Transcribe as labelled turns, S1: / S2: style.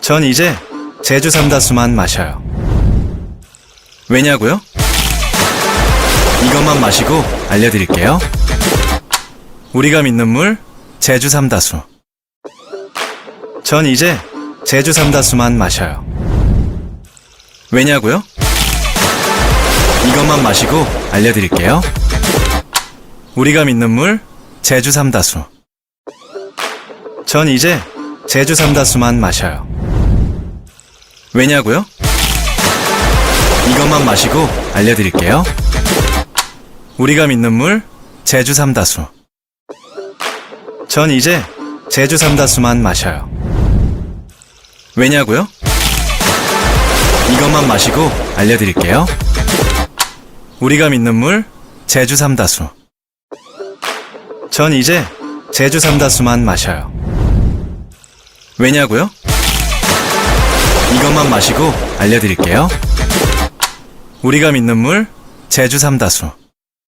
S1: 전 이제 제주 삼다수만 마셔요. 왜냐고요? 이것만 마시고 알려드릴게요. 우리가 믿는 물 제주 삼다수. 전 이제 제주 삼다수만 마셔요. 왜냐고요? 이것만 마시고 알려드릴게요. 우리가 믿는 물 제주 삼다수. 전 이제 제주 삼다수만 마셔요. 왜냐고요? 이것만 마시고 알려드릴게요. 우리가 믿는 물 제주 삼다수. 전 이제 제주 삼다수만 마셔요. 왜냐고요? 이것만 마시고 알려드릴게요. 우리가 믿는 물 제주 삼다수. 전 이제 제주 삼다수만 마셔요. 왜냐고요? 이것만 마시고 알려드릴게요. 우리가 믿는 물 제주 삼다수.